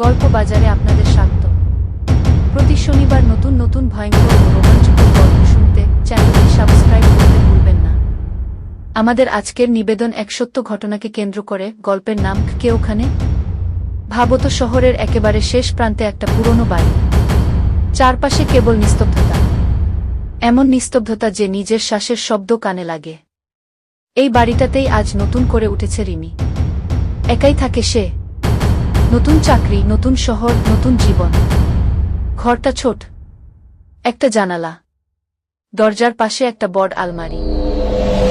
গল্প বাজারে আপনাদের স্বাগত। প্রতি শনিবার নতুন নতুন ভয়ঙ্কর ও রোমাঞ্চকর গল্প শুনতে চ্যানেলটি সাবস্ক্রাইব করতে ভুলবেন না। আমাদের আজকের নিবেদন এক সত্য ঘটনাকে কেন্দ্র করে গল্পের নাম কে ওখানে? ভাবত শহরের একেবারে শেষ প্রান্তে একটা পুরনো বাড়ি। চারপাশে কেবল নিস্তব্ধতা। এমন নিস্তব্ধতা যে নিজের শ্বাসের শব্দ কানে লাগে। এই বাড়িটাতেই আজ নতুন করে উঠেছে রিমি। একাই থাকে সে। নতুন চাকরি, নতুন শহর, নতুন জীবন। ঘরটা ছোট। একটা জানালা। দরজার পাশে একটা বড় আলমারি।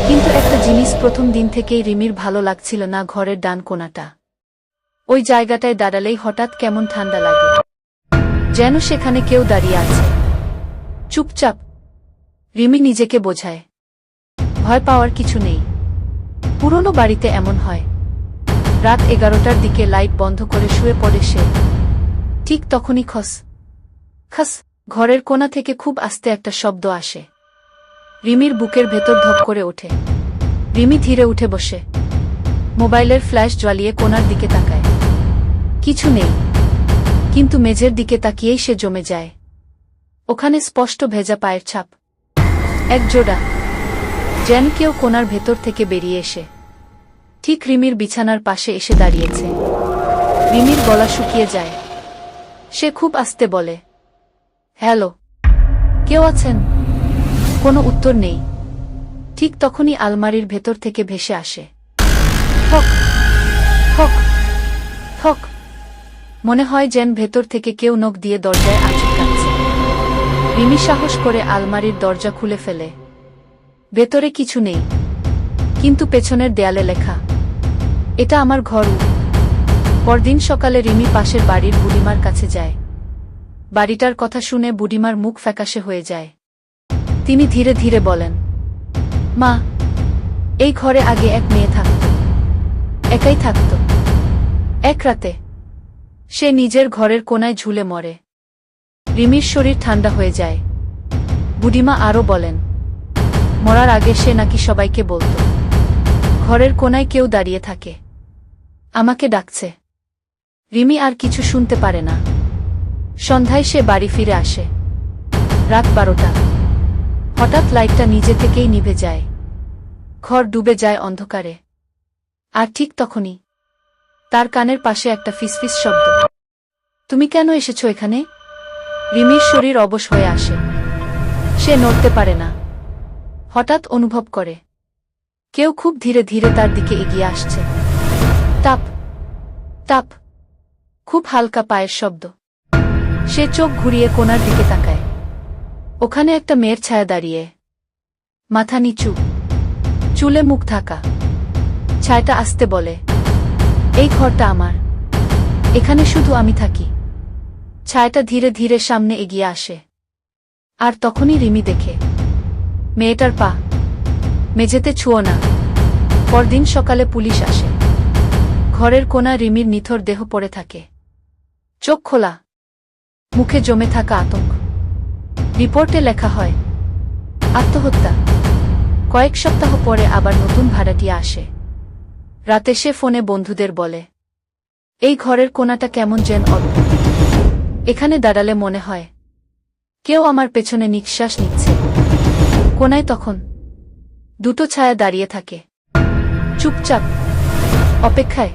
কিন্তু একটা জিনিস প্রথম দিন থেকেই রিমির ভালো লাগছিল না ঘরের ডান কোনাটা। ওই জায়গাটায় দাঁড়ালেই হঠাৎ কেমন ঠান্ডা লাগে। যেন সেখানে কেউ দাঁড়িয়ে আছে। চুপচাপ। রিমি নিজেকে বোঝায়। ভয় পাওয়ার কিছু নেই। পুরনো বাড়িতে এমন হয়। রাত এগারোটার দিকে লাইট বন্ধ করে শুয়ে পড়ে সে। ঠিক তখনই খস। খস, ঘরের কোণা থেকে খুব আস্তে একটা শব্দ আসে। রিমির বুকের ভেতর ধপ করে ওঠে। রিমি ধীরে উঠে বসে। মোবাইলের ফ্ল্যাশ জ্বালিয়ে কোনার দিকে তাকায়। কিছু নেই। কিন্তু মেঝের দিকে তাকিয়েই সে জমে যায়। ওখানে স্পষ্ট ভেজা পায়ের ছাপ। এক জোড়া। যেন কেউ কোনার ভেতর থেকে বেরিয়ে এসে। ঠিক রিমির বিছানার পাশে এসে দাঁড়িয়েছে। রিমির গলা শুকিয়ে যায়। সে খুব আস্তে বলে, হ্যালো, কেউ আছেন? কোনো উত্তর নেই। ঠিক তখনই আলমারির ভেতর থেকে ভেসে আসে। হক হক মনে হয় যেন ভেতর থেকে কেউ নখ দিয়ে দরজায় আচকাচ্ছে রিমি সাহস করে আলমারির দরজা খুলে ফেলে। ভেতরে কিছু নেই, কিন্তু পেছনের দেয়ালে লেখা এটা আমার ঘর। পরদিন সকালে রিমি পাশের বাড়ির বুড়িমার কাছে যায়। বাড়িটার কথা শুনে বুড়িমার মুখ ফ্যাকাশে হয়ে যায়। তিনি ধীরে ধীরে বলেন, মা, এই ঘরে আগে এক মেয়ে থাকত। একাই থাকত। এক রাতে সে নিজের ঘরের কোনায় ঝুলে মরে। রিমির শরীর ঠান্ডা হয়ে যায়। বুড়িমা আরও বলেন, মরার আগে সে নাকি সবাইকে বলত, ঘরের কোনায় কেউ দাঁড়িয়ে থাকে। আমাকে ডাকছে। রিমি আর কিছু শুনতে পারে না। সন্ধ্যায় সে বাড়ি ফিরে আসে। রাত বারোটা। হঠাৎ লাইটটা নিজে থেকেই নিভে যায়। ঘর ডুবে যায় অন্ধকারে। আর ঠিক তখনই তার কানের পাশে একটা ফিসফিস শব্দ। তুমি কেন এসেছ এখানে? রিমির শরীর অবশ হয়ে আসে। সে নড়তে পারে না। হঠাৎ অনুভব করে। কেউ খুব ধীরে ধীরে তার দিকে এগিয়ে আসছে। তাপ তাপ, খুব হালকা পায়ের শব্দ। সে চোখ ঘুরিয়ে কোনার দিকে তাকায়। ওখানে একটা মেয়ের ছায়া দাঁড়িয়ে। মাথা নিচু। চুলে মুখ থাকা ছায়াটা আসতে বলে, এই ঘরটা আমার। এখানে শুধু আমি থাকি। ছায়াটা ধীরে ধীরে সামনে এগিয়ে আসে। আর তখনই রিমি দেখে, মেয়েটার পা। মেঝেতে ছুঁয়ো না। পরদিন সকালে পুলিশ আসে। ঘরের কোনা রিমির নিথর দেহ পড়ে থাকে। চোখ খোলা। মুখে জমে থাকা আতঙ্ক। রিপোর্টে লেখা হয়, আত্মহত্যা। কয়েক সপ্তাহ পরে আবার নতুন ভাড়াটিয়া আসে। রাতে সে ফোনে বন্ধুদের বলে, এই ঘরের কোনাটা কেমন যেন অদ্ভুত। এখানে দাঁড়ালে মনে হয়, কেউ আমার পেছনে নিঃশ্বাস নিচ্ছে। কোনায় তখন দুটো ছায়া দাঁড়িয়ে থাকে। চুপচাপ, অপেক্ষায়